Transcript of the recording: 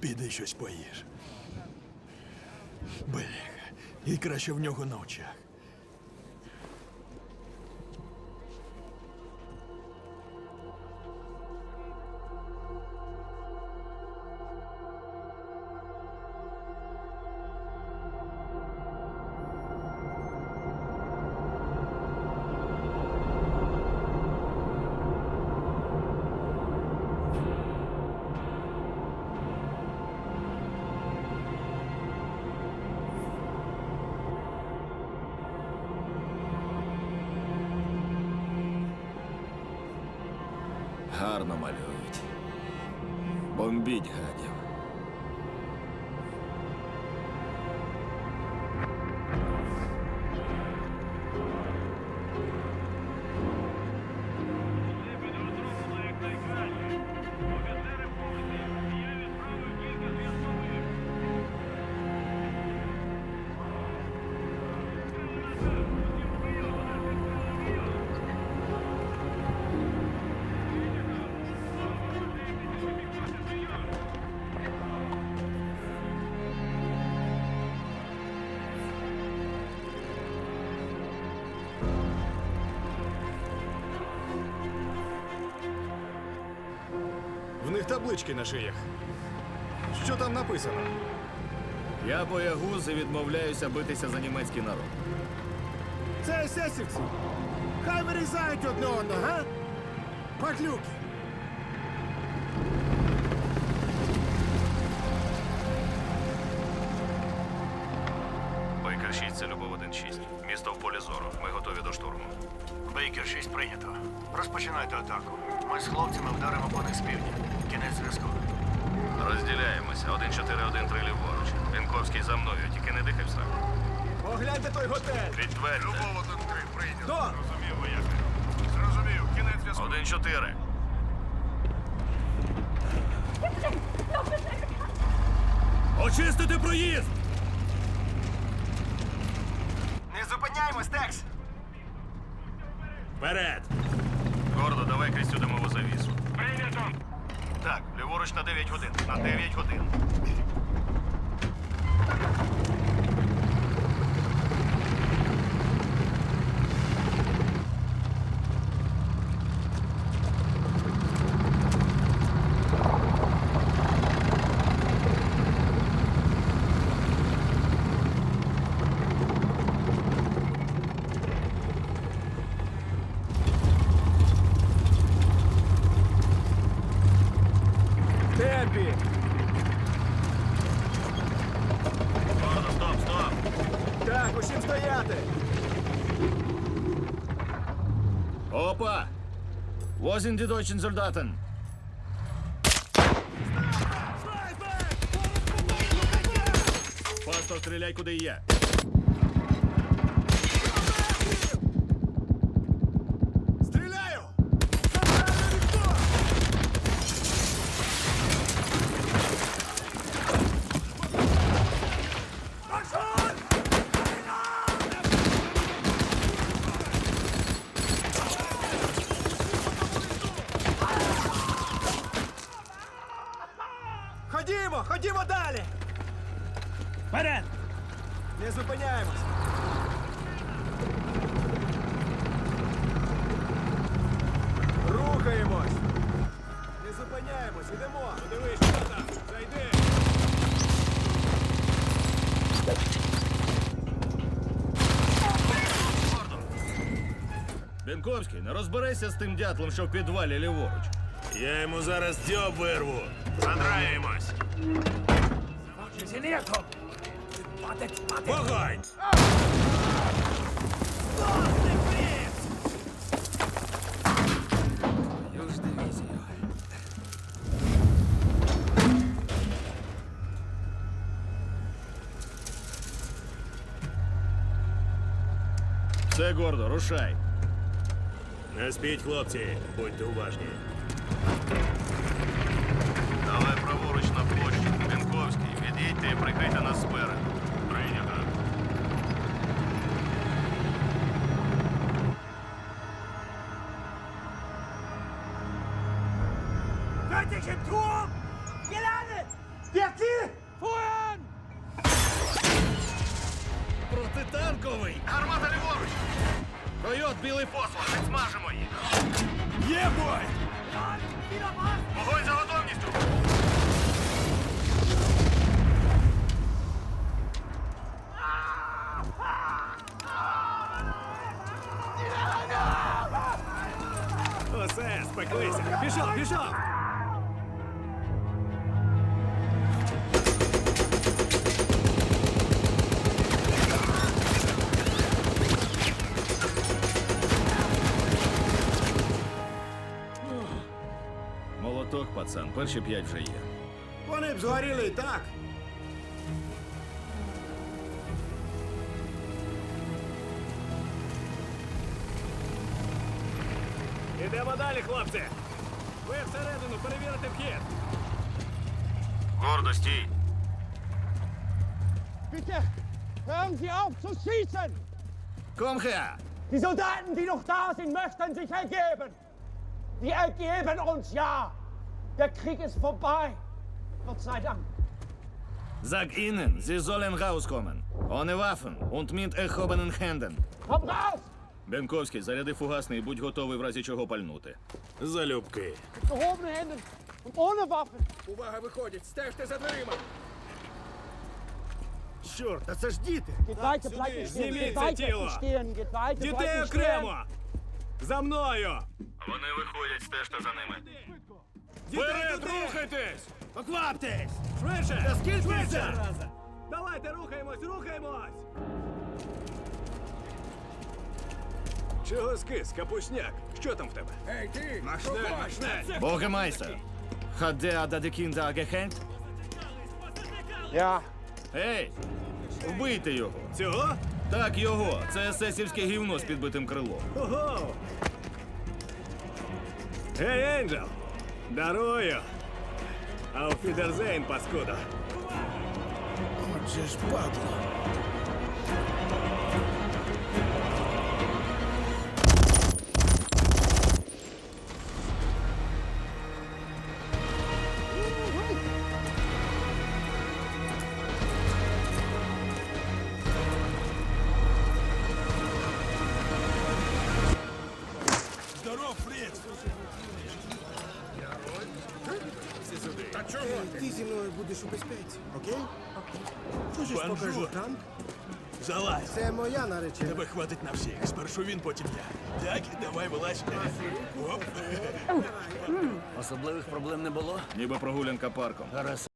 Піди щось поїж. Бляха, і краще в нього на очах. Гарно малюють. Бомбіть гадів. Таблички на шиях. Що там написано? Я боягуз і відмовляюся битися за німецький народ. Це есесівці. Хай вирізають одне одного, га? Паклюки. Бейкер 6, це Любов 1-6. Місто в полі зору. Ми готові до штурму. Бейкер 6 прийнято. Розпочинайте атаку. Ми з хлопцями вдаримо по них з півдня. Кінець зв'язку. Розділяємося. 1-4-1-3 ліворуч. Вінковський за мною, тільки не дихай в страх. Погляньте той готель. Підтвердьте. Любов 1-3 прийнято. До! Зрозумів, вояки. Зрозумів. Кінець зв'язку. 1-4. Очистити проїзд! Не зупиняємось, Текс! Вперед! Гордо, давай крізь димову завісу. Прийнято. Так, ліворуч на 9 годин. На 9 годин. Усім стояти. Опа! Возін дідочин солдатен. Пастор, стріляй куди є. Вперед! Не зупиняємось! Рухаємось! Не зупиняємось, ідемо! Подивись, що там! Зайди! Бенковський, не розберися з тим дятлом, що в підвалі ліворуч. Я йому зараз дьоб вирву. Задраємось. Вогонь! Все, гордо, рушай. Не спіть, хлопці, будьте уважні. Давай праворуч на площу. Вінковський, від'їдьте і прикрийте нас Im Turm! Gelandet! Der Ziel! Voran! Протитанковий! Гармата ліворуч! Койот, білий фосфор, підсмажимо їх! Є бой! Вогонь за готовністю! Усе, спеклися! Пішов, пішов! пацан, перші п'ять вже є. Вони б згоріли і так. Ідемо далі, хлопці. Ви всередину перевірите вхід. Гордо, стій! Bitte hören Sie auf zu schießen! Комха! Die Soldaten, die noch da sind, möchten sich ergeben. Wir ergeben uns, ja. Der Krieg ist vorbei. Gott sei Dank. Sag ihnen, sie sollen rauskommen. Ohne Waffen und mit erhobenen Händen. Komm raus! Бенковський, заряди фугасний будь готовий в разі чого пальнути. Залюбки. Gehobene Hände und ohne Waffen. Увага, виходять, стежте за дверима. Чорт, та це ж діти. Geht weiter, bleibt nicht stehen. Geht це weiter тіло. nicht stehen. Geht weiter, Дітей nicht stehen. окремо. За мною. Вони виходять, стежте за ними. Вперед, рухайтесь! Покваптесь! Швидше! Та скільки Швидше! Давайте рухаємось, рухаємось! Чого скис, капусняк? Що там в тебе? Ей, ти! Hat der da die Kinder gehängt? Ja, Ей! Вбийте його! Цього? Так, його! Це есесівське гівно з підбитим крилом. Ого! Гей, Енджел! Дарую! Ауфідерзейн, паскуда! Отже ж падло. Ти зі мною будеш у безпеці, окей? Хочеш покажу танк? Залазь! Це моя наречена. Тебе хватить на всіх. Спершу він, потім я. Так, давай вилазь. Оп. Особливих проблем не було. Ніби прогулянка парком. Гаразд,